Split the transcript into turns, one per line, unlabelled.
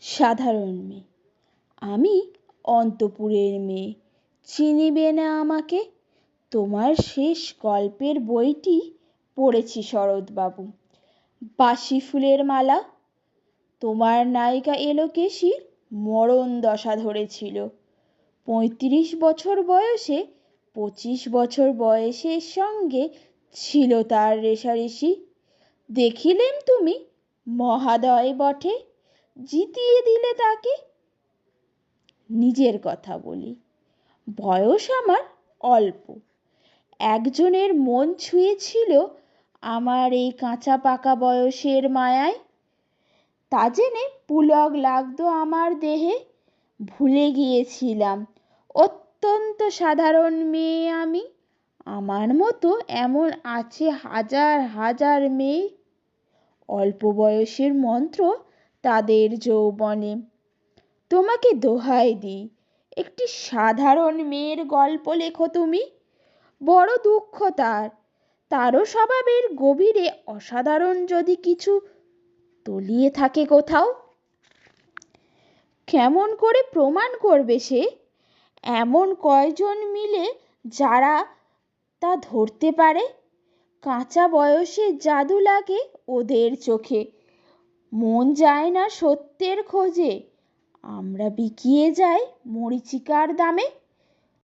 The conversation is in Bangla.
সাধারণ মেয়ে। আমি অন্তপুরের মেয়ে। চিনিবে না আমাকে? তোমার শেষ গল্পের বইটি পড়েছি শরৎবাবু। বাসি ফুলের মালা। তোমার নায়িকা এলোকেশির মরণ দশা ধরেছিল। পঁয়ত্রিশ বছর বয়সে, পঁচিশ বছর বয়সের সঙ্গে ছিল তার রেশারেশি। দেখিলেন তুমি, মহাদয় বটে। জিতিয়ে দিলে তাকে? নিজের কথা বলি। বয়স আমার অল্প। একজনের মন ছুঁয়েছিল আমার এই কাঁচা পাকা বয়সের মায়ায়। তা জেনে পুলক লাগতো আমার দেহে। ভুলে গিয়েছিলাম। অত্যন্ত সাধারণ মেয়ে আমি। আমার মতো এমন আছে হাজার হাজার মেয়ে। অল্প বয়সের মন্ত্র তাদের যৌবনে। তোমাকে দোহাই দিই, একটি সাধারণ মেয়ের গল্প লেখো তুমি। বড় দুঃখ তার, তারও স্বভাবের গভীরে অসাধারণ যদি কিছু তলিয়ে থাকে কোথাও। কেমন করে প্রমাণ করবে সে? এমন কয়জন মিলে যারা তা ধরতে পারে? কাঁচা বয়সে জাদু লাগে ওদের চোখে। মন যায় না সত্যের খোঁজে। আমরা বিকিয়ে যাই মরিচিকার দামে।